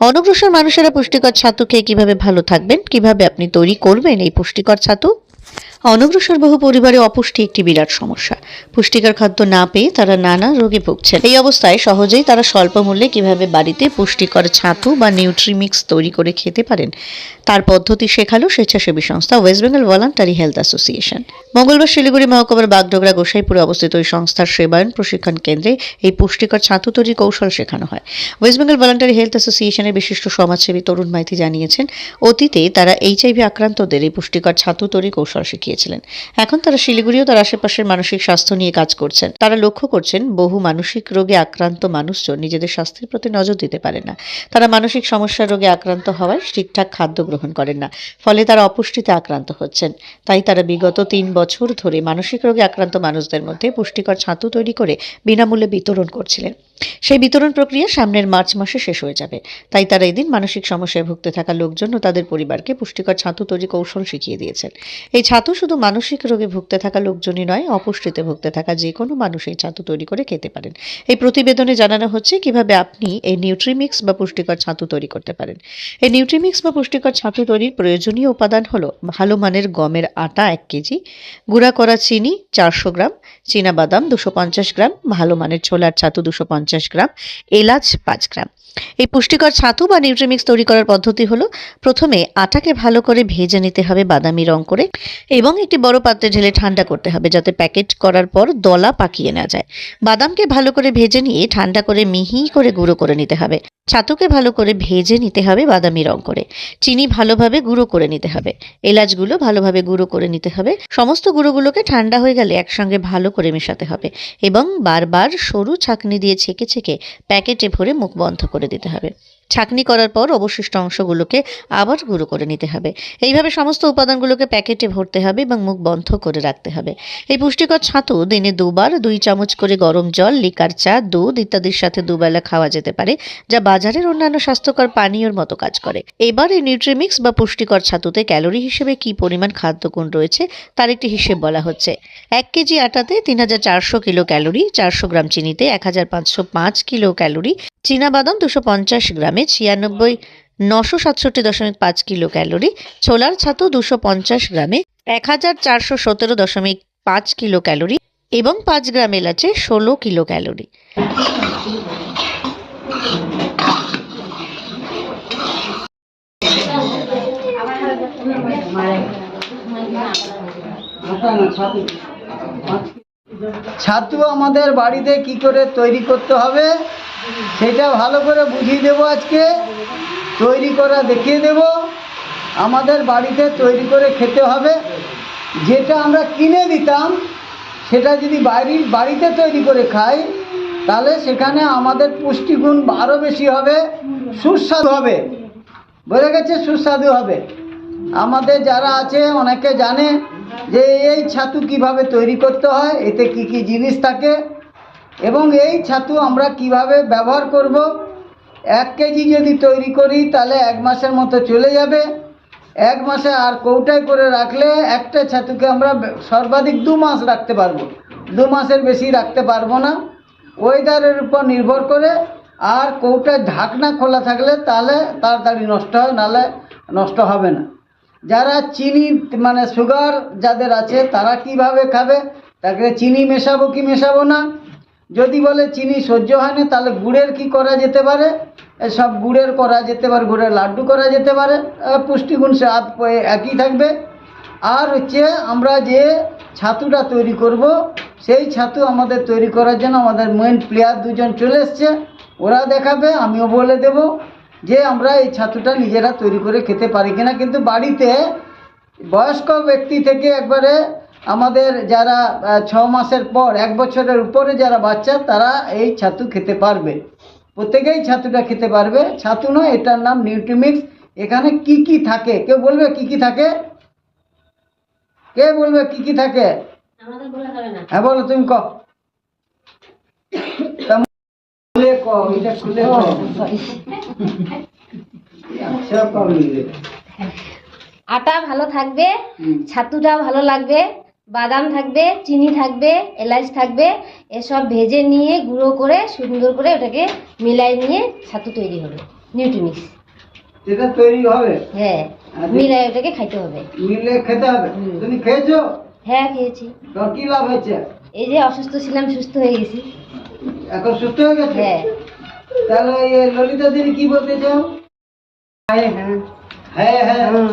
অনগ্রসর মানুষেরা পুষ্টিকর ছাতু খেয়ে কীভাবে ভালো থাকবেন? কীভাবে আপনি তৈরি করবেন এই পুষ্টিকর ছাতু? অনগ্রসর বহু পরিবারে অপুষ্টি একটি বিরাট সমস্যা। পুষ্টিকর খাদ্য না পেয়ে তারা নানা রোগে ভুগছেন। এই অবস্থায় সহজেই তারা স্বল্প মূল্যে কীভাবে বাড়িতে পুষ্টিকর ছাতু বা নিউট্রিমিক্স তৈরি করে খেতে পারেন, তার পদ্ধতি শেখালো স্বেচ্ছাসেবী সংস্থা West Bengal voluntary health association মঙ্গলবার শিলিগুড়ি মহকুমার বাগডোগরা গোসাইপুরে অবস্থিত ওই সংস্থার সেবায়ন প্রশিক্ষণ কেন্দ্রে এই পুষ্টিকর ছাতু তৈরি কৌশল শেখানো হয়। ওয়েস্ট বেঙ্গল ভলান্টারি হেলথ অ্যাসোসিয়েশনের বিশিষ্ট সমাজসেবী তরুণ মাইতি জানিয়েছেন, অতীতে তারা এইচআইভি আক্রান্তদের এই পুষ্টিকর ছাতু তৈরি কৌশল শিখিয়েছিলেন এখন তারা শিলিগুড়িও তার আশেপাশের মানসিক স্বাস্থ্য নিয়ে কাজ করছেন। তারা লক্ষ্য করছেন, বহু মানসিক রোগে আক্রান্ত মানুষজন নিজেদের স্বাস্থ্যের প্রতি নজর দিতে পারে না। তারা মানসিক সমস্যার রোগে আক্রান্ত হওয়ায় ঠিকঠাক খাদ্য গ্রহণ করেন না। ফলে তারা অপুষ্টিতে আক্রান্ত হচ্ছেন। তাই তারা বিগত তিন বছর ধরে মানসিক রোগে আক্রান্ত মানুষদের মধ্যে পুষ্টিকর ছাতু তৈরি করে বিনামূল্যে বিতরণ করছিলেন। সেই বিতরণ প্রক্রিয়া সামনের মার্চ মাসে শেষ হয়ে যাবে। তাই তারা এদিন মানসিক সমস্যায় ভুগতে থাকা লোকজন ও তাদের পরিবারকে পুষ্টিকর ছাতু তৈরি কৌশল শিখিয়ে দিয়েছেন। এই ছাতু শুধু মানসিক রোগে ভুগতে থাকা লোকজনই নয়, অপুষ্টিতে ভুগতে থাকা যে কোনো মানুষ এই ছাতু তৈরি করে খেতে পারেন। এই প্রতিবেদনে জানানো হচ্ছে কীভাবে আপনি এই নিউট্রিমিক্স বা পুষ্টিকর ছাতু তৈরি করতে পারেন। এই নিউট্রিমিক্স বা পুষ্টিকর ছাতু তৈরির প্রয়োজনীয় উপাদান হলো ভালো মানের গমের আটা এক কেজি, গুঁড়া করা চিনি চারশো গ্রাম বাদাম দুশো পঞ্চাশ গ্রাম, ভালো মানের ছোলার ছাতু দুশো পঞ্চাশ গ্রাম এলাচ পাঁচ গ্রাম। এই পুষ্টিকর ছাতু বা নিউট্রিমিক্স তৈরি করার পদ্ধতি হলো, প্রথমে আটাকে ভালো করে ভেজে নিতে হবে বাদামি রং করে এবং একটি বড় পাত্রে ঢেলে ঠান্ডা করতে হবে যাতে প্যাকেট করার পর দলা পাকিয়ে না যায়। বাদামকে ভালো করে ভেজে নিয়ে ঠান্ডা করে মিহি করে গুঁড়ো করে নিতে হবে। ছাতুকে ভালো করে ভেজে নিতে হবে বাদামি রং করে। চিনি ভালোভাবে গুঁড়ো করে নিতে হবে। এলাচগুলো ভালোভাবে গুঁড়ো করে নিতে হবে। সমস্ত গুঁড়োগুলোকে ঠান্ডা হয়ে গেলে একসঙ্গে ভালো করে মেশাতে হবে এবং বারবার সরু ছাঁকনি দিয়ে ছেঁকে ছেঁকে প্যাকেটে ভরে মুখ বন্ধ করে দিতে হবে। ছাঁকনি করার পর অবশিষ্ট অংশগুলোকে আবার গুঁড়ো করে নিতে হবে। এইভাবে সমস্ত উপাদানগুলোকে প্যাকেটে ভরতে হবে এবং মুখ বন্ধ করে রাখতে হবে। এই পুষ্টিকর ছাতু দিনে দুবার দুই চামচ করে গরম জল, লিকার চা, দুধ ইত্যাদির সাথে দুবেলা খাওয়া যেতে পারে, যা বাজারের অন্যান্য স্বাস্থ্যকর পানীয়র মতো কাজ করে। এবার এই নিউট্রিমিক্স বা পুষ্টিকর ছাতুতে ক্যালোরি হিসেবে কি পরিমাণ খাদ্যগুণ রয়েছে তার একটি হিসেব বলা হচ্ছে। এক কেজি আটাতে তিন হাজার চারশো কিলো ক্যালোরি, চারশো গ্রাম চিনিতে এক হাজার পাঁচশো পাঁচ কিলো ক্যালোরি বাদাম দুশো পঞ্চাশ গ্রামে ছিয়ানব্বই, নশো সাতষট্টি দশমিক পাঁচ কিলো ক্যালোরি ছোলার ছাতু দুশো পঞ্চাশ গ্রামে এক হাজার চারশো সতেরো দশমিক পাঁচ কিলো ক্যালোরি এবং পাঁচ গ্রাম এলাচে ষোলো কিলো ক্যালোরি ছাতু আমাদের বাড়িতে কি করে তৈরি করতে হবে, সেটা ভালো করে বুঝিয়ে দেবো আজকে। তৈরি করা দেখিয়ে দেব। আমাদের বাড়িতে তৈরি করে খেতে হবে। যেটা আমরা কিনে দিতাম, সেটা যদি বাড়ির বাড়িতে তৈরি করে খাই, তাহলে সেখানে আমাদের পুষ্টিগুণ আরও বেশি হবে, সুস্বাদু হবে। বোঝা গেছে? সুস্বাদু হবে। আমাদের যারা আছে, অনেকে জানে যে এই ছাতু কীভাবে তৈরি করতে হয়, এতে কি কি জিনিস থাকে, এবং এই ছাতু আমরা কীভাবে ব্যবহার করব। এক কেজি যদি তৈরি করি, তাহলে এক মাসের মতো চলে যাবে। এক মাসে আর কৌটায় করে রাখলে একটা ছাতুকে আমরা সর্বাধিক দু মাস রাখতে পারব। দু মাসের বেশি রাখতে পারব না। ওয়েদারের উপর নির্ভর করে আর কৌটায় ঢাকনা খোলা থাকলে তাহলে তাড়াতাড়ি নষ্ট হয় নাহলে নষ্ট হবে না। যারা চিনি মানে সুগার যাদের আছে, তারা কীভাবে খাবে? তাকে চিনি মেশাবো কি মেশাবো না? যদি বলে চিনি সহ্য হয় না, তাহলে গুড়ের কি করা যেতে পারে? সব গুড়ের করা যেতে পারে, গুড়ের লাড্ডু করা যেতে পারে। পুষ্টিগুণ সে একই থাকবে। আর হচ্ছে আমরা যে ছাতুটা তৈরি করব, সেই ছাতু আমাদের তৈরি করার জন্য আমাদের মেন প্লেয়ার দুজন চলে এসছে। ওরা দেখাবে, আমিও বলে দেব। যে আমরা এই ছাতুটা নিজেরা তৈরি করে খেতে পারি কিনা কিন্তু বাড়িতে বয়স্ক ব্যক্তি থেকে একবারে আমাদের যারা ছ মাসের পর এক বছরের উপরে যারা বাচ্চা তারা এই ছাতু খেতে পারবে। প্রত্যেকেই ছাতুটা খেতে পারবে। ছাতু নয় এটার নাম নিউট্রিমিক্স। এখানে কি কি থাকে? কেউ বলবে কি কি থাকে? কে বলবে কি কি থাকে? হ্যাঁ বলো তুমি ক তা খুলে ক এটা খুলে ক আচ্ছা আটা ভালো থাকবে ছাতুটা ভালো লাগবে বাদাম থাকবে চিনি থাকবে এলাচ থাকবে এসব ভেজে নিয়ে গুঁড়ো করে সুন্দর করে ওটাকে মিলাই নিয়ে ছাতু তৈরি হবে নিউট্রিমিক্স যেটা তৈরি হবে? হ্যাঁ আচ্ছা। মিলে ওটাকে খাইতে হবে। মিলে খেতে হবে? তুমি খেয়েছো? হ্যাঁ খেয়েছি। কি লাভ হয়েছে? এই যে অসুস্থ ছিলাম সুস্থ হয়ে গেছি। এখন সুস্থ হয়ে গেছে? হ্যাঁ। তাহলে এই ললিতা দিদি কি বলতে চাও आए हैं হ্যাঁ হ্যাঁ हाँ,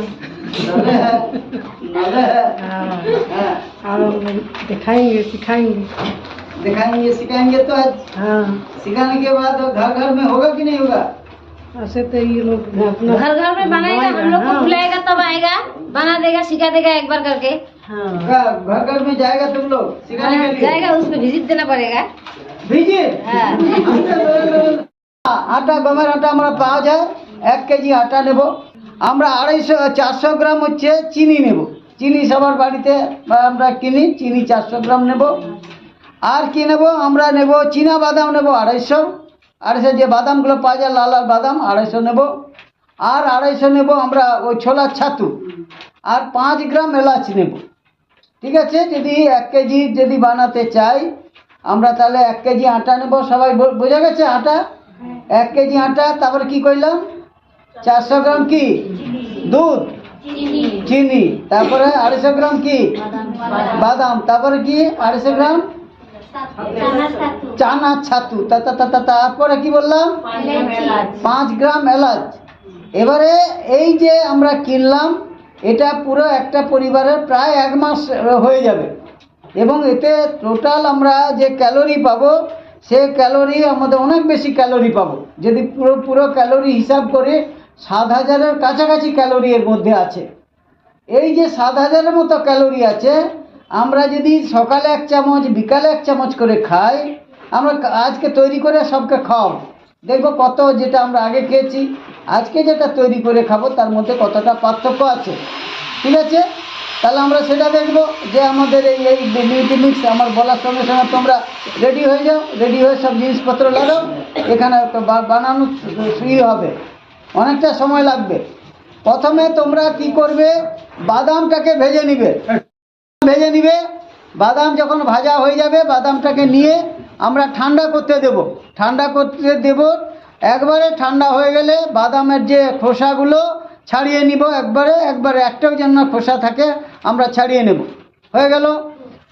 নলে হ্যাঁ নলে হ্যাঁ हाँ, हाँ और दिखाएंगे सिखाएंगे दिखाएंगे सिखाएंगे तो आज हाँ सिखाने के बाद घर घर में होगा कि नहीं होगा ऐसे तो ये लोग अपना घर घर में बनाएगा हम लोग को हाँ, बुलाएगा तब आएगा बना देगा सिखा देगा एक बार करके हाँ घर घर में जाएगा तुम लोग सिखाने के लिए जाएगा उसमें विजिट देना पड़ेगा হ্যাঁ। আটা গমের আটা আমরা পাওয়া যায়। এক কেজি আটা নেব। আমরা আড়াইশো চারশো গ্রাম হচ্ছে চিনি নেব। চিনি সবার বাড়িতে আমরা কিনি চিনি চারশো গ্রাম নেব। আর কি নেব? আমরা নেব চীনা বাদাম নেব আড়াইশো। আড়াইশো যে বাদামগুলো পাওয়া যায় লাল লাল বাদাম আড়াইশো নেব। আর আড়াইশো নেব আমরা ওই ছোলার ছাতু। আর পাঁচ গ্রাম এলাচ নেব। ঠিক আছে? যদি এক কেজি যদি বানাতে চাই আমরা তাহলে এক কেজি আটা নেব সবাই বোঝা গেছে আটা? এক কেজি আটা তারপরে কি করলাম? চারশো গ্রাম কি? দুধ? চিনি। তারপরে আড়াইশো গ্রাম কি? বাদাম। তারপরে কি? আড়াইশো গ্রাম? চানা ছাতু। তারপরে কি বললাম? পাঁচ গ্রাম এলাচ। এবারে এই যে আমরা কিনলাম এটা পুরো একটা পরিবারের প্রায় এক মাস হয়ে যাবে। এবং এতে টোটাল আমরা যে ক্যালোরি পাবো, সে ক্যালোরি আমাদের অনেক বেশি ক্যালোরি পাবো। যদি পুরো পুরো ক্যালোরি হিসাব করে সাত হাজারের কাছাকাছি ক্যালোরি এর মধ্যে আছে। এই যে সাত হাজারের মতো ক্যালোরি আছে, আমরা যদি সকালে এক চামচ, বিকালে এক চামচ করে খাই, আমরা আজকে তৈরি করে সবকে খাওয়াবো। দেখব কত যেটা আমরা আগে খেয়েছি, আজকে যেটা তৈরি করে খাব, তার মধ্যে কতটা পার্থক্য আছে। ঠিক আছে? তাহলে আমরা সেটা দেখব যে আমাদের এই এই বিউটি মিক্স, আমার বলার সঙ্গে সঙ্গে তোমরা রেডি হয়ে যাও রেডি হয়ে সব জিনিসপত্র লাগাও, এখানে বানানো ফ্রি হবে। অনেকটা সময় লাগবে। প্রথমে তোমরা কি করবে, বাদামটাকে ভেজে নিবে। ভেজে নিবে, বাদাম যখন ভাজা হয়ে যাবে, বাদামটাকে নিয়ে আমরা ঠান্ডা করতে দেব। ঠান্ডা করতে দেব, একবারে ঠান্ডা হয়ে গেলে বাদামের যে খোসাগুলো ছাড়িয়ে নিব একবারে একবারে একটাও যেন না খোসা থাকে, আমরা ছাড়িয়ে নেব। হয়ে গেল?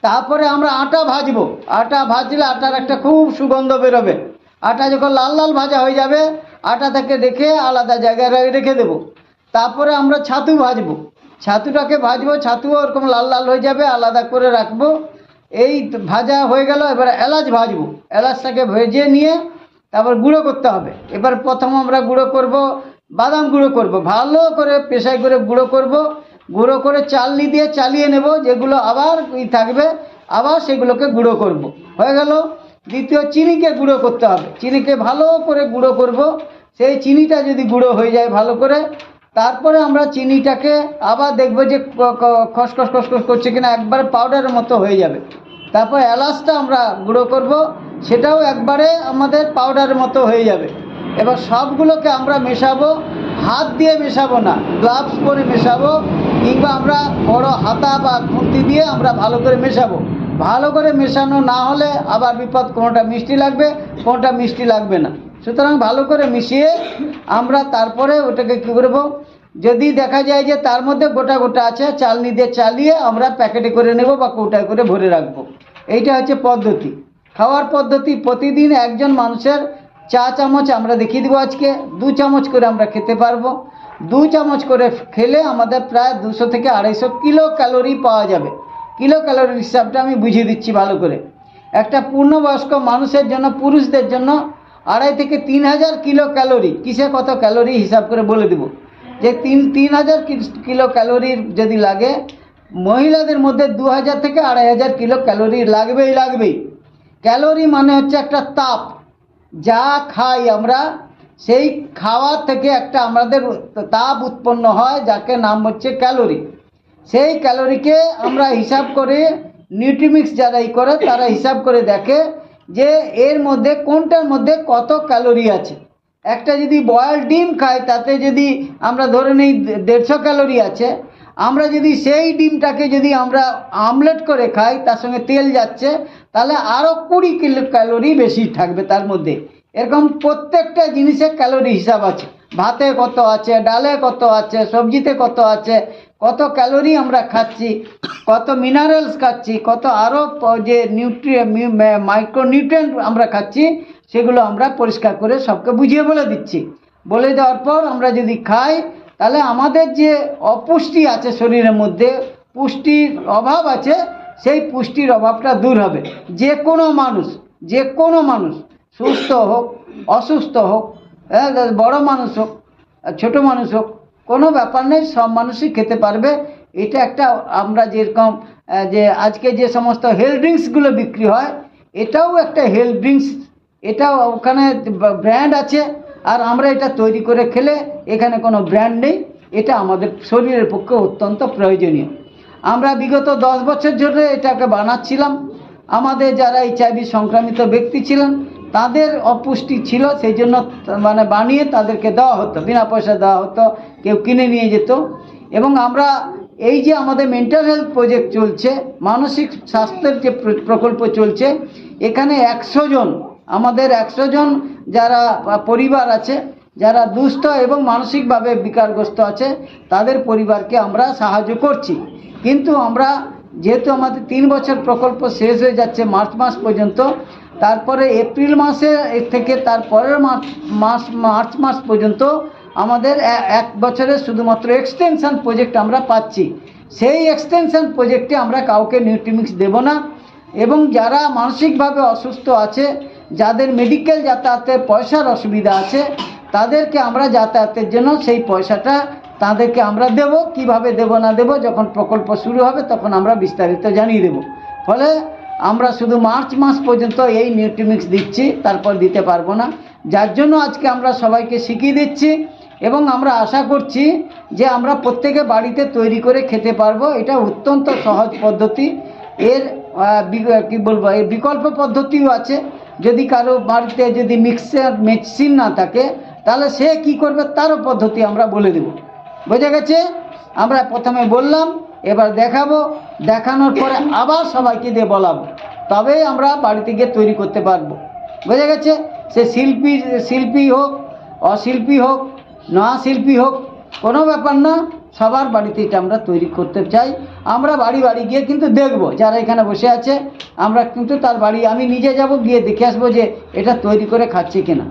তারপরে আমরা আটা ভাজবো। আটা ভাজলে আটার একটা খুব সুগন্ধ বেরোবে। আটা যখন লাল লাল ভাজা হয়ে যাবে, আটা থেকে রেখে আলাদা জায়গায় রেখে দেবো। তারপরে আমরা ছাতু ভাজবো। ছাতুটাকে ভাজবো, ছাতুও ওরকম লাল লাল হয়ে যাবে, আলাদা করে রাখব। এই ভাজা হয়ে গেল, এবার এলাচ ভাজবো। এলাচটাকে ভেজে নিয়ে তারপর গুঁড়ো করতে হবে। এবার প্রথম আমরা গুঁড়ো করব বাদাম গুঁড়ো করব। ভালো করে পেশাই করে গুঁড়ো করব। গুঁড়ো করে চালনি দিয়ে চালিয়ে নেব, যেগুলো আবার থাকবে, আবার সেগুলোকে গুঁড়ো করব। হয়ে গেল? দ্বিতীয় চিনিকে গুঁড়ো করতে হবে। চিনিকে ভালো করে গুঁড়ো করব। সেই চিনিটা যদি গুঁড়ো হয়ে যায় ভালো করে, তারপরে আমরা চিনিটাকে আবার দেখব যে খসখস খসখস করছে কিনা, একবারে পাউডারের মতো হয়ে যাবে। তারপর এলাচটা আমরা গুঁড়ো করব। সেটাও একবারে আমাদের পাউডারের মতো হয়ে যাবে। এবার সবগুলোকে আমরা মেশাবো, হাত দিয়ে মেশাবো না গ্লাভস পরে মেশাবো, কিংবা আমরা বড় হাতা বা খুন্তি দিয়ে আমরা ভালো করে মেশাবো। ভালো করে মেশানো না হলে আবার বিপদ, কোনোটা মিষ্টি লাগবে, কোনোটা মিষ্টি লাগবে না। সুতরাং ভালো করে মিশিয়ে আমরা তারপরে ওটাকে কী করব, যদি দেখা যায় যে তার মধ্যে গোটা গোটা আছে, চালনি দিয়ে চালিয়ে আমরা প্যাকেটে করে নেব বা কৌটায় করে ভরে রাখব। এইটা হচ্ছে পদ্ধতি। খাওয়ার পদ্ধতি, প্রতিদিন একজন মানুষের চা চামচ আমরা দেখিয়ে দেবো আজকে। দু চামচ করে আমরা খেতে পারব। দু চামচ করে খেলে আমাদের প্রায় দুশো থেকে আড়াইশো কিলো ক্যালোরি পাওয়া যাবে। কিলো ক্যালোরির হিসাবটা আমি বুঝিয়ে দিচ্ছি ভালো করে। একটা পূর্ণবয়স্ক মানুষের জন্য, পুরুষদের জন্য আড়াই থেকে তিন হাজার কিলো ক্যালোরি কিসে কত ক্যালোরি হিসাব করে বলে দেব। যে তিন তিন হাজার কিলো ক্যালোরির যদি লাগে, মহিলাদের মধ্যে দু হাজার থেকে আড়াই হাজার কিলো ক্যালোরি লাগবেই লাগবেই। ক্যালোরি মানে হচ্ছে একটা তাপ। যা খাই আমরা, সেই খাওয়ার থেকে একটা আমাদের তাপ উৎপন্ন হয়, যাকে নাম হচ্ছে ক্যালোরি। সেই ক্যালোরিকে আমরা হিসাব করে নিউট্রিমিক্স যারা ই করে, তারা হিসাব করে দেখে যে এর মধ্যে কোনটার মধ্যে কত ক্যালোরি আছে। একটা যদি বয়েল ডিম খাই তাতে যদি আমরা ধরে নিই দেড়শো ক্যালোরি আছে, আমরা যদি সেই ডিমটাকে যদি আমরা আমলেট করে খাই, তার সঙ্গে তেল যাচ্ছে তাহলে আরও কুড়ি কিলো ক্যালোরি বেশি থাকবে তার মধ্যে। এরকম প্রত্যেকটা জিনিসের ক্যালোরি হিসাব আছে। ভাতে কত আছে, ডালে কত আছে, সবজিতে কত আছে, কত ক্যালোরি আমরা খাচ্ছি, কত মিনারেলস খাচ্ছি, কত আরও যে নিউট্রি মাইক্রোনিউট্রিয়েন্ট আমরা খাচ্ছি, সেগুলো আমরা পরিষ্কার করে সবকে বুঝিয়ে বলে দিচ্ছি। বলে দেওয়ার পর আমরা যদি খাই, তাহলে আমাদের যে অপুষ্টি আছে শরীরের মধ্যে, পুষ্টির অভাব আছে সেই পুষ্টির অভাবটা দূর হবে। যে কোনো মানুষ যে কোনো মানুষ সুস্থ হোক অসুস্থ হোক হ্যাঁ, বড় মানুষ হোক ছোটো মানুষ হোক কোনো ব্যাপার নেই সব মানুষই খেতে পারবে। এটা একটা আমরা যেরকম যে আজকে যে সমস্ত হেলথ ড্রিঙ্কসগুলো বিক্রি হয় এটাও একটা হেলথ ড্রিঙ্কস এটাও ওখানে ব্র্যান্ড আছে আর আমরা এটা তৈরি করে খেলে এখানে কোনো ব্র্যান্ড নেই। এটা আমাদের শরীরের পক্ষে অত্যন্ত প্রয়োজনীয়। আমরা বিগত দশ বছর ধরে এটাকে বানাচ্ছিলাম। আমাদের যারা এইচআইভি সংক্রামিত ব্যক্তি ছিলেন, তাদের অপুষ্টি ছিল, সেই জন্য মানে বানিয়ে তাদেরকে দেওয়া হতো। বিনা পয়সা দেওয়া হতো, কেউ কিনে নিয়ে যেত। এবং আমরা এই যে আমাদের মেন্টাল হেলথ প্রজেক্ট চলছে, মানসিক স্বাস্থ্যের যে প্রকল্প চলছে, এখানে একশো জন, আমাদের একশো জন যারা পরিবার আছে যারা দুস্থ এবং মানসিকভাবে বিকারগ্রস্ত আছে, তাদের পরিবারকে আমরা সাহায্য করছি। কিন্তু আমরা, যেহেতু আমাদের তিন বছর প্রকল্প শেষ হয়ে যাচ্ছে মার্চ মাস পর্যন্ত, তারপরে এপ্রিল মাসে থেকে তার পরের মাস মাস, মার্চ মাস পর্যন্ত আমাদের এক বছরের শুধুমাত্র এক্সটেনশন প্রজেক্ট আমরা পাচ্ছি। সেই এক্সটেনশন প্রজেক্টে আমরা কাউকে নিউট্রিমিক্স দেব না এবং যারা মানসিকভাবে অসুস্থ আছে, যাদের মেডিকেল যাতায়াতের পয়সার অসুবিধা আছে তাদেরকে আমরা যাতায়াতের জন্য সেই পয়সাটা তাদেরকে আমরা দেব, কীভাবে দেব না দেব, যখন প্রকল্প শুরু হবে তখন আমরা বিস্তারিত জানিয়ে দেব। ফলে আমরা শুধু মার্চ মাস পর্যন্ত এই নিউট্রিমিক্স দিচ্ছি, তারপর দিতে পারব না। যার জন্য আজকে আমরা সবাইকে শিখিয়ে দিচ্ছি এবং আমরা আশা করছি যে আমরা প্রত্যেকে বাড়িতে তৈরি করে খেতে পারব। এটা অত্যন্ত সহজ পদ্ধতি। এর কি বলব, এর বিকল্প পদ্ধতিও আছে। যদি কারও বাড়িতে যদি মিক্সার মেশিন না থাকে তাহলে সে কি করবে? তারও পদ্ধতি আমরা বলে দেব। বোঝা গেছে? আমরা প্রথমে বললাম, এবার দেখাবো। দেখানোর পরে আবার সবাইকে দিয়ে বলাবো। তবেই আমরা বাড়িতে গিয়ে তৈরি করতে পারব। বোঝা গেছে? সে শিল্পী শিল্পী হোক, অশিল্পী হোক শিল্পী হোক, কোনো ব্যাপার না, সবার বাড়িতে এটা আমরা তৈরি করতে চাই। আমরা বাড়ি বাড়ি গিয়ে কিন্তু দেখব, যারা এখানে বসে আছে, আমরা কিন্তু তার বাড়ি, আমি নিজে যাব, গিয়ে দেখে আসব যে এটা তৈরি করে খাচ্ছে কিনা।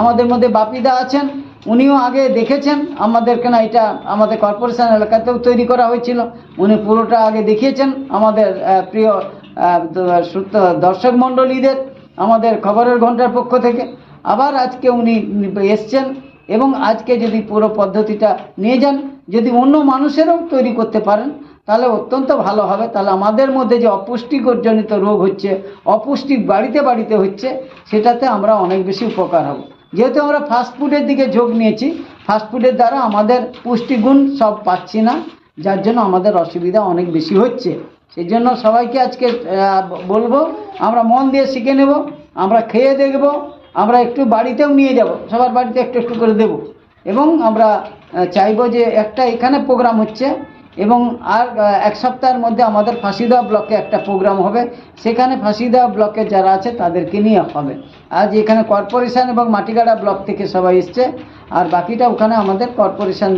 আমাদের মধ্যে বাপিদা আছেন, উনিও আগে দেখেছেন, আমাদের কেন এটা, আমাদের কর্পোরেশন এলাকাতেও তৈরি করা হয়েছিল, উনি পুরোটা আগে দেখিয়েছেন, আমাদের প্রিয় দর্শক মণ্ডলীদের, আমাদের খবরের ঘণ্টার পক্ষ থেকে। আবার আজকে উনি এসছেন এবং আজকে যদি পুরো পদ্ধতিটা নিয়ে যান, যদি অন্য মানুষেরও তৈরি করতে পারেন, তাহলে অত্যন্ত ভালো হবে। তাহলে আমাদের মধ্যে যে অপুষ্টিকরজনিত রোগ হচ্ছে, অপুষ্টি বাড়িতে বাড়িতে হচ্ছে, সেটাতে আমরা অনেক বেশি উপকার হব। যেহেতু আমরা ফাস্টফুডের দিকে ঝোঁক নিয়েছি ফাস্টফুডের দ্বারা আমাদের পুষ্টিগুণ সব পাচ্ছি না, যার জন্য আমাদের অসুবিধা অনেক বেশি হচ্ছে। সেই জন্য সবাইকে আজকে বলব, আমরা মন দিয়ে শিখে নেব, আমরা খেয়ে দেখব, আমরা একটু বাড়িতেও নিয়ে যাব, সবার বাড়িতে একটু একটু করে দেব। এবং আমরা চাইব যে একটা এখানে প্রোগ্রাম হচ্ছে এবং আর এক সপ্তাহের মধ্যে আমাদের ফাঁসিদা ব্লকে একটা প্রোগ্রাম হবে। সেখানে ফাঁসিদা ব্লকে যারা আছে তাদেরকে নিয়ে হবে। আজ এখানে কর্পোরেশন এবং মাটিগাড়া ব্লক থেকে সবাই এসছে। আর বাকিটা ওখানে আমাদের কর্পোরেশন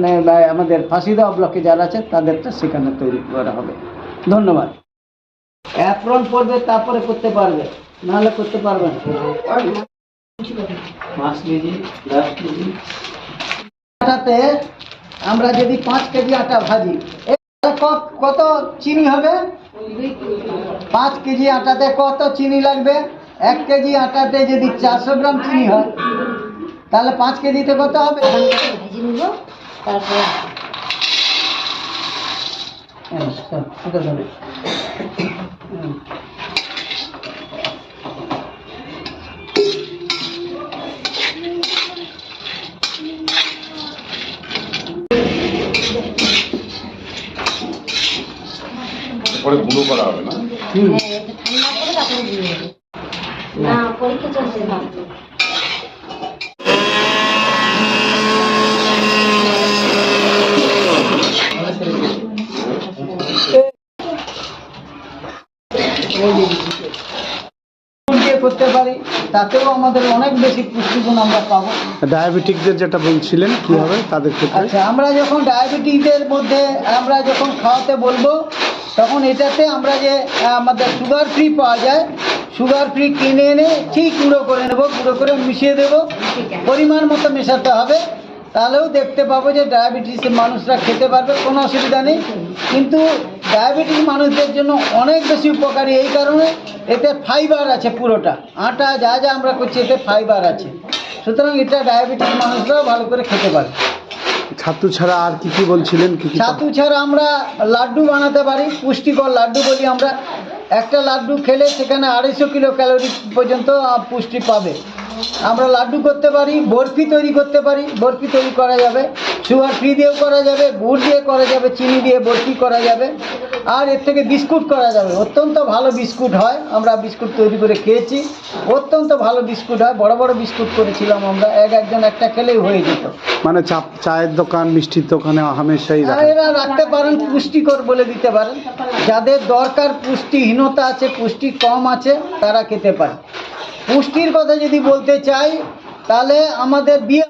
আমাদের ফাঁসিদা ব্লকে যারা আছে তাদেরটা সেখানে তৈরি করা হবে। ধন্যবাদ। অ্যাপ্রন পড়বে তারপরে করতে পারবে। নাহলে করতে পারবে না। দশ কেজি। আটাতে আমরা যদি পাঁচ কেজি আটা ভাজি কত চিনি হবে? পাঁচ কেজি আটাতে কত চিনি লাগবে? এক কেজি আটাতে যদি চারশো গ্রাম চিনি হয় তাহলে পাঁচ কেজিতে কত হবে? ভেজে নিব তারপরে হ্যাঁ, চল, এটা ধরে। হুম। পরে গুঁড়ো করা হবে না। হ্যাঁ তারপরে না। পরীক্ষা চলছে তাতেও আমাদের অনেক বেশি পুষ্টিগুণ আমরা পাবো। ডায়াবেটিকদের যেটা বলছিলেন কি হবে তাদের ক্ষেত্রে? আচ্ছা আমরা যখন ডায়াবেটিসের মধ্যে আমরা যখন খাওয়াতে বলব তখন এটাতে আমরা যে আমাদের সুগার ফ্রি পাওয়া যায় সুগার ফ্রি কিনে এনে ঠিক গুঁড়ো করে নেব গুঁড়ো করে মিশিয়ে দেবো। পরিমাণ মতো মেশাতে হবে। তাহলেও দেখতে পাবো যে ডায়াবেটিসের মানুষরা খেতে পারবে কোনো অসুবিধা নেই। কিন্তু ডায়াবেটিস মানুষদের জন্য অনেক বেশি উপকারী এই কারণে এতে ফাইবার আছে পুরোটা। আটা যা যা আমরা করছি এতে ফাইবার আছে। সুতরাং এটা ডায়াবেটিস মানুষরাও ভালো করে খেতে পারে। ছাতু ছাড়া আর কি কি বলছিলেন? ছাতু ছাড়া আমরা লাড্ডু বানাতে পারি পুষ্টিকর লাড্ডু বলি আমরা। একটা লাড্ডু খেলে সেখানে আড়াইশো কিলো ক্যালোরি পর্যন্ত পুষ্টি পাবে। আমরা লাড্ডু করতে পারি বরফি তৈরি করতে পারি বরফি তৈরি করা যাবে সুগার ফ্রি দিয়েও করা যাবে গুড় দিয়ে করা যাবে চিনি দিয়ে বরফি করা যাবে আর এর থেকে বিস্কুট করা যাবে। অত্যন্ত ভালো বিস্কুট হয় আমরা বিস্কুট তৈরি করে খেয়েছি। অত্যন্ত ভালো বিস্কুট হয় বড় বড় বিস্কুট করেছিলাম আমরা এক একজন একটা খেলেই হয়ে যেত। মানে চা চায়ের দোকান মিষ্টির দোকানে হামেশাই এরা রাখতে পারেন পুষ্টিকর বলে দিতে পারেন। যাদের দরকার পুষ্টিহীনতা আছে পুষ্টি কম আছে তারা খেতে পারে। পুষ্টির কথা যদি বলতে চাই তাহলে আমাদের বিয়ে